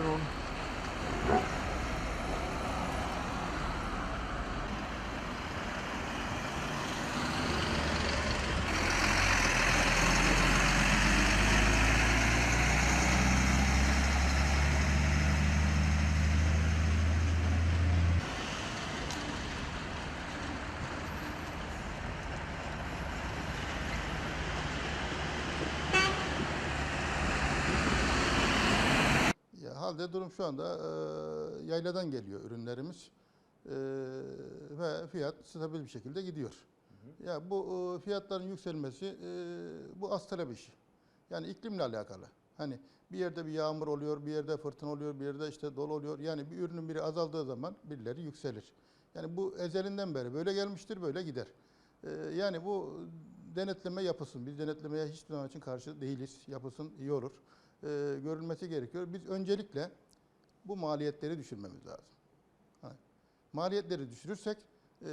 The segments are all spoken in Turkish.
Ya, halde durum şu anda e, yayladan geliyor ürünlerimiz E, ve fiyat stabil bir şekilde gidiyor. Ya bu e, fiyatların yükselmesi e, bu az talep işi. Yani iklimle alakalı. Hani bir yerde bir yağmur oluyor, bir yerde fırtına oluyor, bir yerde işte dolu oluyor. Yani bir ürünün biri azaldığı zaman birileri yükselir. Yani bu ezelinden beri böyle gelmiştir, böyle gider. E, yani bu denetleme yapılsın. Biz denetlemeye hiçbir zaman için karşı değiliz. Yapılsın iyi olur. E, görülmesi gerekiyor. Biz öncelikle bu maliyetleri düşürmemiz lazım. Ha, Maliyetleri düşürürsek e,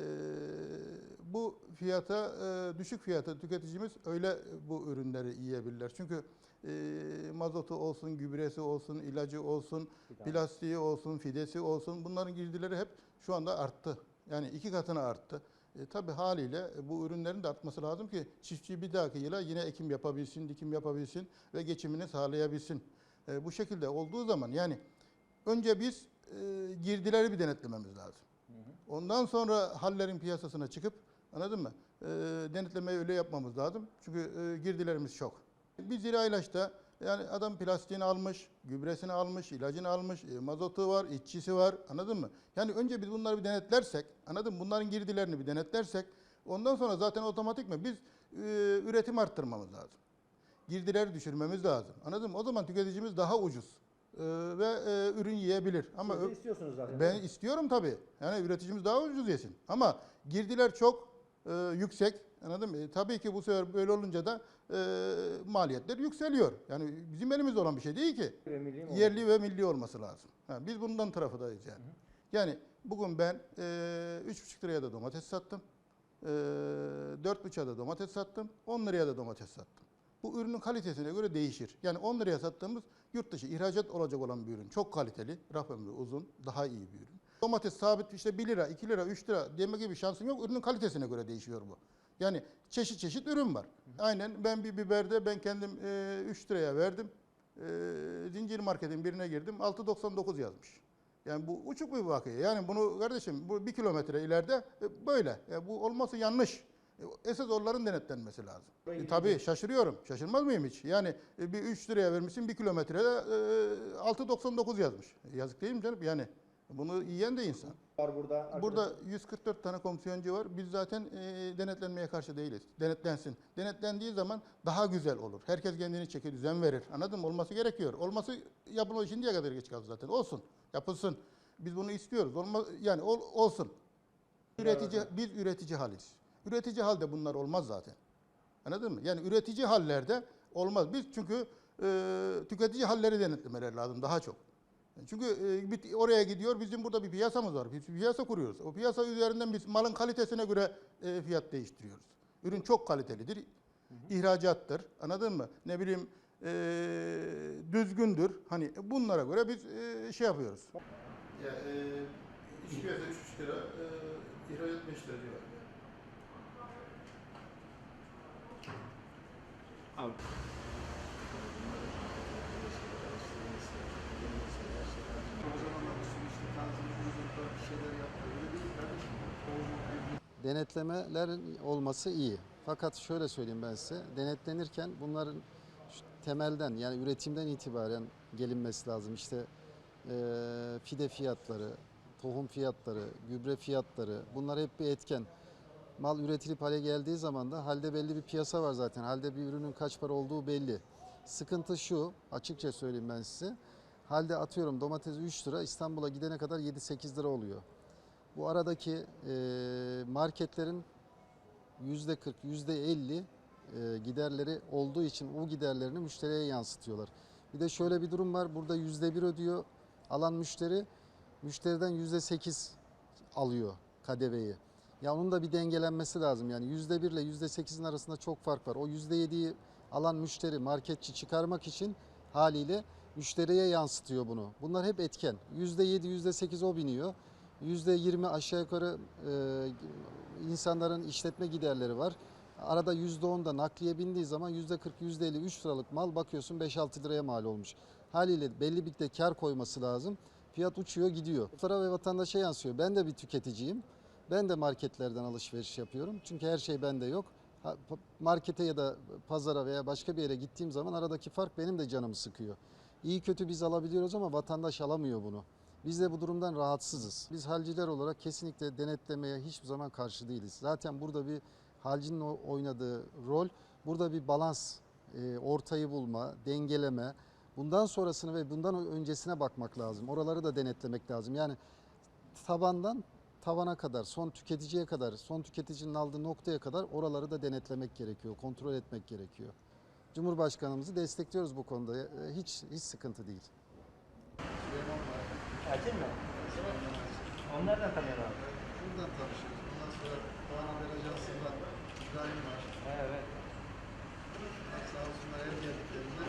bu fiyata e, düşük fiyata tüketicimiz öyle bu ürünleri yiyebilirler. Çünkü e, mazotu olsun, gübresi olsun, ilacı olsun, plastiği olsun, fidesi olsun bunların girdileri hep şu anda arttı. Yani iki katına arttı. E, tabii haliyle bu ürünlerin de artması lazım ki çiftçi bir dahaki yıla yine ekim yapabilsin, dikim yapabilsin ve geçimini sağlayabilsin. E, bu şekilde olduğu zaman yani önce biz e, girdileri bir denetlememiz lazım. Ondan sonra hallerin piyasasına çıkıp anladın mı? E, denetlemeyi öyle yapmamız lazım. Çünkü e, girdilerimiz çok. Bir zira ilaçta yani adam plastiğini almış, gübresini almış, ilacını almış, e, mazotu var, işçisi var anladın mı? Yani önce biz bunları bir denetlersek, anladın mı? Bunların girdilerini bir denetlersek ondan sonra zaten otomatik mi biz e, üretim arttırmamız lazım. Girdileri düşürmemiz lazım. Anladın mı? O zaman tüketicimiz daha ucuz e, ve e, ürün yiyebilir. Ama Siz de istiyorsunuz zaten. ben istiyorum tabii. Yani üreticimiz daha ucuz yesin. Ama girdiler çok e, yüksek. Anladın mı? E, tabii ki bu sefer böyle olunca da e, maliyetler yükseliyor. Yani bizim elimizde olan bir şey değil ki. Ve milli? Yerli ve milli olması lazım. Ha, biz bundan tarafındayız yani. Yani bugün ben e, 3,5 liraya da domates sattım. E, 4,5'a da domates sattım. 10 liraya da domates sattım. Bu ürünün kalitesine göre değişir. Yani 10 liraya sattığımız yurt dışı ihracat olacak olan bir ürün. Çok kaliteli, raf ömrü uzun, daha iyi bir ürün. Domates sabit işte 1 lira, 2 lira, 3 lira deme gibi şansın yok. Ürünün kalitesine göre değişiyor bu. Yani çeşit çeşit ürün var. Aynen ben bir biberde ben kendim e, 3 liraya verdim. E, zincir marketin birine girdim 6.99 yazmış. Yani bu uçuk bir vakıya. Yani bunu kardeşim bu bir kilometre ileride e, böyle. E, bu olması yanlış. E, esas onların denetlenmesi lazım. E, tabii şaşırıyorum. Şaşırmaz mıyım hiç? Yani e, bir 3 liraya vermişsin bir kilometrede e, 6.99 yazmış. E, yazık değil mi canım? Yani bunu yiyen de insan. Var burada. arkadaşlar. Burada 144 tane komisyoncu var. Biz zaten e, denetlenmeye karşı değiliz. Denetlensin. Denetlendiği zaman daha güzel olur. Herkes kendini çeki düzen verir. Anladın mı? Olması gerekiyor. Olması yapılıyor. Şimdiye kadar geç kaldı zaten. Olsun. Yapılsın. Biz bunu istiyoruz. Olma, yani ol, olsun. Üretici, biz üretici haliz. Üretici halde bunlar olmaz zaten. Anladın mı? Yani üretici hallerde olmaz. Biz çünkü e, tüketici halleri denetlemeleri lazım daha çok. Çünkü e, oraya gidiyor, bizim burada bir piyasamız var. Biz bir piyasa kuruyoruz. O piyasa üzerinden biz malın kalitesine göre e, fiyat değiştiriyoruz. Ürün çok kalitelidir, ihracattır, anladın mı? Ne bileyim e, düzgündür. Hani bunlara göre biz e, şey yapıyoruz. Ya, e, iç piyasa 3 lira, e, ihracat 5 lira civarı. abi Denetlemelerin olması iyi. Fakat şöyle söyleyeyim ben size. Denetlenirken bunların temelden yani üretimden itibaren gelinmesi lazım. İşte eee, fide fiyatları, tohum fiyatları, gübre fiyatları bunlar hep bir etken. Mal üretilip hale geldiği zaman da halde belli bir piyasa var zaten. Halde bir ürünün kaç para olduğu belli. Sıkıntı şu, açıkça söyleyeyim ben size. Halde atıyorum domates 3 lira, İstanbul'a gidene kadar 7-8 lira oluyor. Bu aradaki e, marketlerin yüzde 40, yüzde 50 e, giderleri olduğu için o giderlerini müşteriye yansıtıyorlar. Bir de şöyle bir durum var. Burada yüzde bir ödüyor alan müşteri. Müşteriden yüzde 8 alıyor KDV'yi. Ya onun da bir dengelenmesi lazım. Yani yüzde bir ile yüzde sekizin arasında çok fark var. O yüzde yediyi alan müşteri, marketçi çıkarmak için haliyle müşteriye yansıtıyor bunu. Bunlar hep etken. Yüzde yedi, yüzde sekiz o biniyor. Yüzde yirmi aşağı yukarı e, insanların işletme giderleri var. Arada yüzde on da nakliye bindiği zaman yüzde kırk, yüzde elli, üç liralık mal bakıyorsun 5-6 liraya mal olmuş. Haliyle belli bir de kar koyması lazım. Fiyat uçuyor gidiyor. Tara ve vatandaşa yansıyor. Ben de bir tüketiciyim. Ben de marketlerden alışveriş yapıyorum. Çünkü her şey bende yok. Markete ya da pazara veya başka bir yere gittiğim zaman aradaki fark benim de canımı sıkıyor. İyi kötü biz alabiliyoruz ama vatandaş alamıyor bunu. Biz de bu durumdan rahatsızız. Biz halciler olarak kesinlikle denetlemeye hiçbir zaman karşı değiliz. Zaten burada bir halcinin oynadığı rol, burada bir balans, e, ortayı bulma, dengeleme, bundan sonrasını ve bundan öncesine bakmak lazım. Oraları da denetlemek lazım. Yani tabandan tavana kadar, son tüketiciye kadar, son tüketicinin aldığı noktaya kadar oraları da denetlemek gerekiyor, kontrol etmek gerekiyor. Cumhurbaşkanımızı destekliyoruz bu konuda. E, Hiç hiç sıkıntı değil. Katil mi? Onlar da tanıyor abi. Buradan tanışıyoruz. Ondan sonra Doğan Haber Ajansı'ndan İbrahim var. Evet. Sağ olsunlar her geldiklerinde